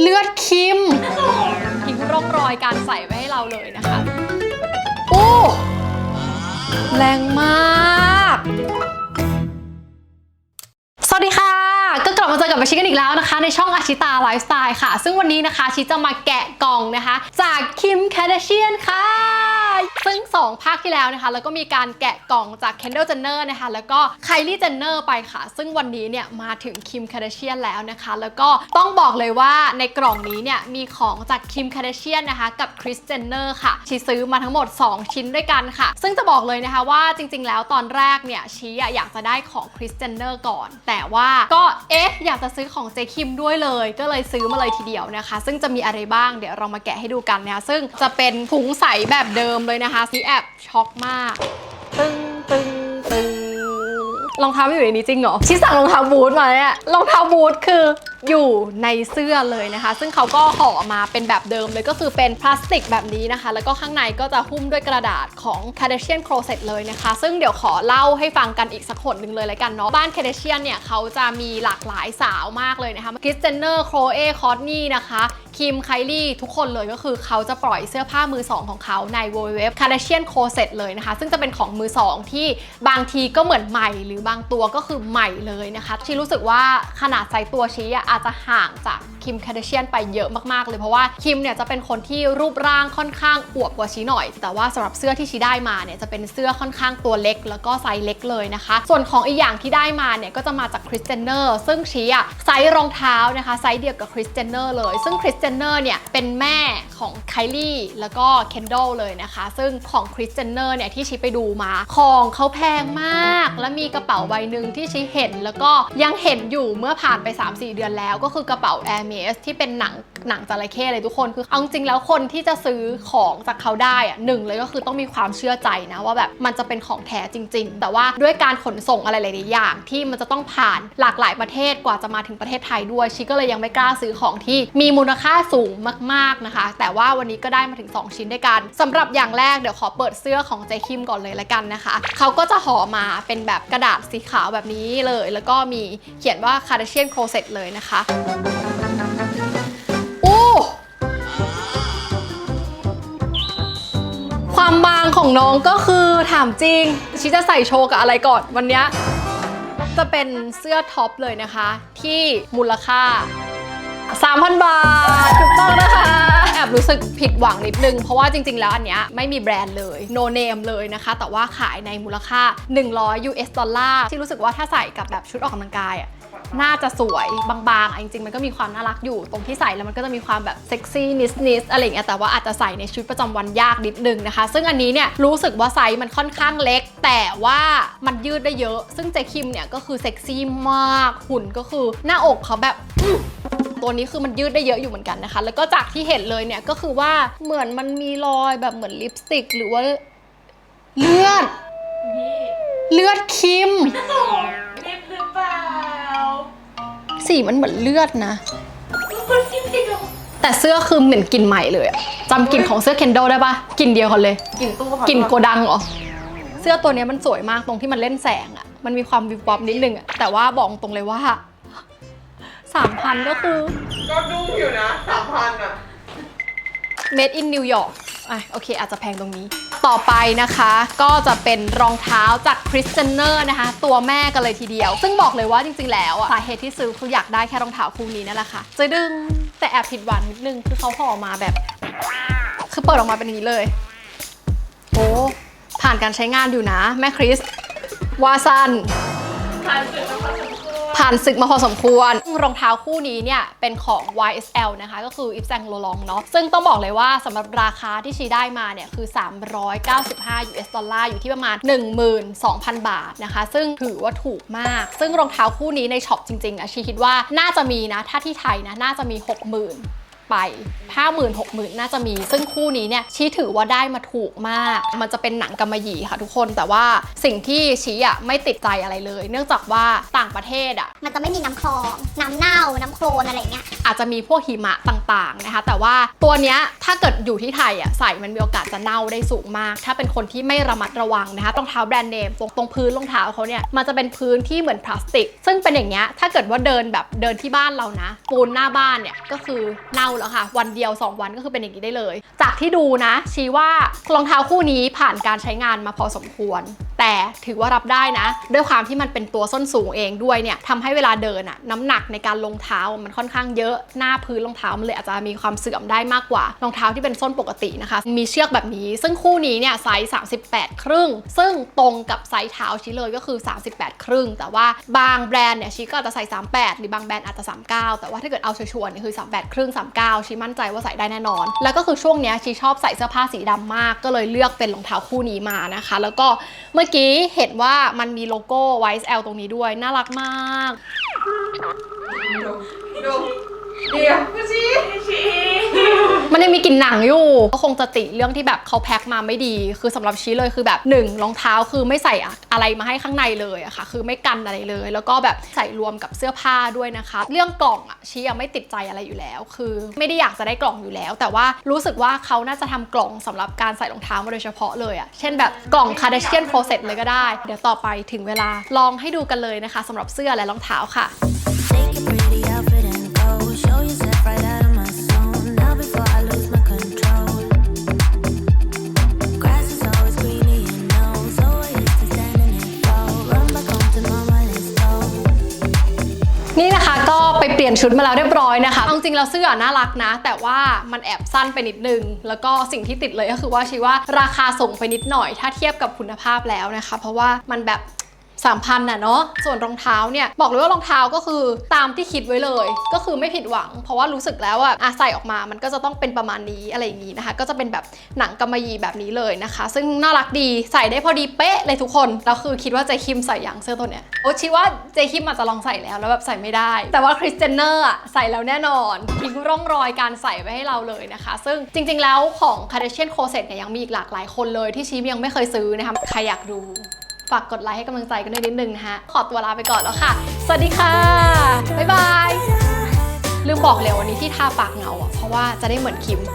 เลือดคิมทิ้งร่องรอยการใส่ไว้ให้เราเลยนะคะโอ้แรงมาก สวัสดีค่ะ ก็กลับมาเจอกับมาชิกันอีกแล้วนะคะ ในช่องอาชิตาไลฟ์สไตล์ค่ะ ซึ่งวันนี้นะคะชิจะมาแกะกล่องนะคะ จากคิมคา a ดเชียนค่ะ ซึ่ง 2 ภาคที่แล้วนะคะ แล้วก็มีการแกะกล่องจาก Kendall Jenner นะคะ แล้วก็ Kylie Jenner ไปค่ะ ซึ่งวันนี้เนี่ยมาถึงคิมคา a ดเชียนแล้วนะคะ แล้วก็ต้องบอกเลยว่าในกล่องนี้เนี่ยมีของจากคิมคา a ดเชียนนะคะกับคริสเจนเนอร์ค่ะชีซื้อมาทั้งหมด 2 ชิ้นด้วยกันค่ะ ซึ่งจะบอกเลยนะคะว่าจริง ๆ แล้วตอนแรกเนี่ยชีอะอยากจะได้ของคริสเจนเนอร์ก่อน แต่ว่าก็เอ๊ะอยากจะซื้อของเจคิมด้วยเลย ก็เลยซื้อมาเลยทีเดียวนะคะ ซึ่งจะมีอะไรบ้างเดี๋ยวเรามาแกะให้ดูกันนะคะซึ่งจะเป็นถุงใสแบบเดิมเลยนะคะซีแอบช็อกมาก ตึงตึงตึงรองเท้าไม่อยู่ในนี้จริงเหรอชิสั่งรองเท้าบูทมาเนี่ยรองเท้าบูทคือ อยู่ในเสื้อเลยนะคะ ซึ่งเขาก็ห่อมาเป็นแบบเดิมเลยก็คือเป็นพลาสติกแบบนี้นะคะ แล้วก็ข้างในก็จะหุ้มด้วยกระดาษของ Kardashian Closet เลยนะคะ ซึ่งเดี๋ยวขอเล่าให้ฟังกันอีกสักคนหนึ่งเลยแล้วกันเนาะบ้าน Kardashian เนี่ยเขาจะมีหลากหลายสาวมากเลยนะคะคริสเจนเนอร์โครเอคอร์นี่นะคะคิมไคลี่ทุกคนเลยก็คือเขาจะปล่อยเสื้อผ้ามือสองของเขาใน w w w Kardashian Closet เลยนะคะ ซึ่งจะเป็นของมือสองที่บางทีก็เหมือนใหม่ หรือบางตัวก็คือใหม่เลยนะคะชีรู้สึกว่าขนาดไซส์ตัวชี้อะอาจจะห่างจากคิมแคา a ดเชียนไปเยอะมากๆ เลยเพราะว่าคิมเนี่ยจะเป็นคนที่รูปร่างค่อนข้างอวบกว่าชีหน่อย แต่ว่าสำหรับเสื้อที่ชีได้มาเนี่ยจะเป็นเสื้อค่อนข้างตัวเล็ก แล้วก็ไซส์เล็กเลยนะคะ ส่วนของอีกอย่างที่ได้มาเนี่ยก็จะมาจากคริสเจนเนอร์ซึ่งชีอะไซส์รองเท้านะคะไซส์เดียวกับคริสเจนเนอร์เลย ซึ่งคริสเจนเนอร์เนี่ยเป็นแม่ของไคลี่แล้วก็เคนด l เลยนะคะ ซึ่งของคริสเจนเนอร์เนี่ยที่ชีไปดูมาของเขาแพงมาก และมีกระเป๋าใบหนึ่งที่ชีเห็น แล้วก็ยังเห็นอยู่เมื่อผ่านไป 3-4 เดือนแล้วก็คือกระเป๋า Air m e s ที่เป็นหนังหนังจระเข้เลยทุกคนคือเอาจริงๆแล้วคนที่จะซื้อของจากเขาได้อะหนึ่งเลยก็คือต้องมีความเชื่อใจนะว่าแบบมันจะเป็นของแท้จริง ๆ แต่ว่าด้วยการขนส่งอะไรหลายๆอย่าง ที่มันจะต้องผ่านหลากหลายประเทศกว่าจะมาถึงประเทศไทยด้วยชิก็เลยยังไม่กล้าซื้อของที่มีมูลค่าสูงมากๆนะคะ แต่ว่าวันนี้ก็ได้มาถึง 2 ชิ้นด้วยกันสำหรับอย่างแรกเดี๋ยวขอเปิดเสื้อของเจคิมก่อนเลยละกันนะคะเขาก็จะห่อมาเป็นแบบกระดาษสีขาวแบบนี้เลย แล้วก็มีเขียนว่า Kardashian Closet เลยนะคะโอ้ความบางของน้องก็คือถามจริง ชิจะใส่โชว์กับอะไรก่อนวันเนี้ยจะเป็นเสื้อท็อปเลยนะคะ ที่มูลค่า 3,000 บาทถูกต้องนะคะ แอบรู้สึกผิดหวังนิดนึง เพราะว่าจริง ๆ แล้วอันเนี้ยไม่มีแบรนด์เลย no name เลยนะคะ แต่ว่าขายในมูลค่า 100 US ดอลลาร์ที่รู้สึกว่าถ้าใส่กับแบบชุดออกกำลังกายอะ น่าจะสวยบางๆอะจริงๆ มันก็มีความน่ารักอยู่ตรงที่ใส่แล้วมันก็จะมีความแบบเซ็กซี่นิสๆอะไรอย่างเงี้ยแต่ว่าอาจจะใส่ในชีวิตประจำวันยากนิดนึงนะคะ ซึ่งอันนี้เนี่ยรู้สึกว่าไซส์มันค่อนข้างเล็ก แต่ว่ามันยืดได้เยอะ ซึ่งเจคิมเนี่ยก็คือเซ็กซี่มากหุ่นก็คือหน้าอกเขาแบบตัวนี้คือมันยืดได้เยอะอยู่เหมือนกันนะคะ แล้วก็จากที่เห็นเลยเนี่ยก็คือว่าเหมือนมันมีรอยแบบเหมือนลิปสติก หรือว่าเลือด เลือดคิม สีมันเหมือนเลือดนะคนกินติดหรอแต่เสื้อคือเหมือนกลิ่นใหม่เลยอะจำกลิ่นของเสื้อเคนโดได้ปะกลิ่นเดียวกันเลยกินตู้กลิ่นโกดังเหรอเสื้อตัวเนี้ยมันสวยมากตรงที่มันเล่นแสงอะมันมีความวิบวับนิดนึงอะแต่ว่าบอกตรงเลยว่าสามพันก็คือ ก็ดุ้งอยู่นะสามพันอะ made in New York อะโอเค อาจจะแพงตรงนี้ ต่อไปนะคะก็จะเป็นรองเท้าจากคริสเจนเนอร์นะคะ ตัวแม่กันเลยทีเดียว ซึ่งบอกเลยว่าจริงๆ แล้วอะสาเหตุที่ซื้อคืออยากได้แค่รองเท้าคู่นี้นั่นแหละค่ะจะดึงแต่แอบผิดหวังนิดนึงคือเขาห่อมาแบบ คือเปิดออกมาเป็นอย่างนี้เลยโอ้ผ่านการใช้งานอยู่นะ แม่คริสวาซัน ผ่านศึกมาพอสมควร รองเท้าคู่นี้เนี่ย เป็นของ YSL นะคะ ก็คือ Yves Saint Laurent เนาะซึ่งต้องบอกเลยว่าสำหรับราคาที่ชีได้มาเนี่ย คือ 395 US ดอลลาร์อยู่ที่ประมาณ 12,000 บาทนะคะ ซึ่งถือว่าถูกมาก ซึ่งรองเท้าคู่นี้ในช็อปจริงๆอะชีคิดว่าน่าจะมีนะ ถ้าที่ไทยนะ น่าจะมี 60,000 ไปห้าหมื่นหกหมื่นน่าจะมี ซึ่งคู่นี้เนี่ยชี้ถือว่าได้มาถูกมาก มันจะเป็นหนังกำมะหยี่ค่ะทุกคน แต่ว่าสิ่งที่ชี้อะไม่ติดใจอะไรเลย เนื่องจากว่าต่างประเทศอะ มันจะไม่มีน้ำคลอง น้ำเน่า น้ำโคลนอะไรเงี้ย อาจจะมีพวกหิมะต่างๆนะคะ แต่ว่าตัวเนี้ยถ้าเกิดอยู่ที่ไทยอะใส่มันมีโอกาสจะเน่าได้สูงมาก ถ้าเป็นคนที่ไม่ระมัดระวังนะคะรองเท้าแบรนด์เนมตรงตรงพื้นรองเท้าเขาเนี่ย มันจะเป็นพื้นที่เหมือนพลาสติก ซึ่งเป็นอย่างเงี้ย ถ้าเกิดว่าเดินแบบเดินที่บ้านเรานะปูนหน้าบ้านเนี่ยก็คือเน่าแล้วค่ะ วันเดียว 2 วันก็คือเป็นอย่างนี้ได้เลย จากที่ดูนะ ชี้ว่ารองเท้าคู่นี้ผ่านการใช้งานมาพอสมควร แต่ถือว่ารับได้นะ ด้วยความที่มันเป็นตัวส้นสูงเองด้วยเนี่ยทำให้เวลาเดินอะน้ำหนักในการลงเท้ามันค่อนข้างเยอะหน้าพื้นรองเท้ามันเลยอาจจะมีความเสื่อมได้มากกว่ารองเท้าที่เป็นส้นปกตินะคะ มีเชือกแบบนี้ ซึ่งคู่นี้เนี่ยไซส์38 ครึ่ง ซึ่งตรงกับไซส์เท้าชี้เลยก็คือ 38 ครึ่ง แต่ว่าบางแบรนด์เนี่ยชี้ก็อาจจะใส่ 38 หรือบางแบรนด์อาจจะ 39 แต่ว่าถ้าเกิดเอาชัวร์ๆเนี่ยคือ 38 ครึ่ง 39ชีมั่นใจว่าใส่ได้แน่นอน แล้วก็คือช่วงนี้ชีชอบใส่เสื้อผ้าสีดำมาก ก็เลยเลือกเป็นรองเท้าคู่นี้มานะคะ แล้วก็เมื่อกี้เห็นว่ามันมีโลโก้ YSL ตรงนี้ด้วย น่ารักมากดู เดี๋ยวกูชี้ชี้มันยังมีกลิ่นหนังอยู่ ก็คงจะติเรื่องที่แบบเขาแพ็คมาไม่ดี คือสำหรับชี้เลยคือแบบหนึ่งรองเท้าคือไม่ใส่อะไรมาให้ข้างในเลยอะค่ะ คือไม่กันอะไรเลย แล้วก็แบบใส่รวมกับเสื้อผ้าด้วยนะคะ เรื่องกล่องอะชี้ยังไม่ติดใจอะไรอยู่แล้ว คือไม่ได้อยากจะได้กล่องอยู่แล้ว แต่ว่ารู้สึกว่าเขาน่าจะทำกล่องสำหรับการใส่รองเท้ามาโดยเฉพาะเลยอะเช่นแบบกล่อง Kardashian Process เลยก็ได้ เดี๋ยวต่อไปถึงเวลาลองให้ดูกันเลยนะคะสำหรับเสื้อและรองเท้าค่ะ ชุดมาแล้วเรียบร้อยนะคะเอาจริงแล้วเสื้อน่ารักนะ แต่ว่ามันแอบสั้นไปนิดนึง แล้วก็สิ่งที่ติดเลยก็คือว่าชีว่าราคาส่งไปนิดหน่อย ถ้าเทียบกับคุณภาพแล้วนะคะ เพราะว่ามันแบบ 3,000น่ะเนาะส่วนรองเท้าเนี่ยบอกเลยว่ารองเท้าก็คือตามที่คิดไว้เลย ก็คือไม่ผิดหวัง เพราะว่ารู้สึกแล้วว่าอะใส่ออกมามันก็จะต้องเป็นประมาณนี้อะไรอย่างนี้นะคะ ก็จะเป็นแบบหนังกำมะหยี่แบบนี้เลยนะคะ ซึ่งน่ารักดีใส่ได้พอดีเป๊ะเลยทุกคนแล้วคือคิดว่าเจคิมใส่อย่างเสื้อตัวเนี้ยโอ้ชิว่าเจคิมอาจจะลองใส่แล้วแล้วแบบใส่ไม่ได้ แต่ว่าคริสเจนเนอร์อะใส่แล้วแน่นอนทิ้งร่องรอยการใส่ไว้ให้เราเลยนะคะ ซึ่งจริง ๆ แล้วของ Kardashian Closet เนี่ยยังมีอีกหลากหลายคนเลยที่ชีมยังไม่เคยซื้อนะคะใครอยากดู ฝากกดไลค์ให้กำลังใจกันด้วยนิดนึงนะคะ ขอตัวลาไปก่อนแล้วค่ะ สวัสดีค่ะ บ๊ายบาย ลืมบอกเลยวันนี้ที่ทาปากเงาอะ เพราะว่าจะได้เหมือนคิม啊。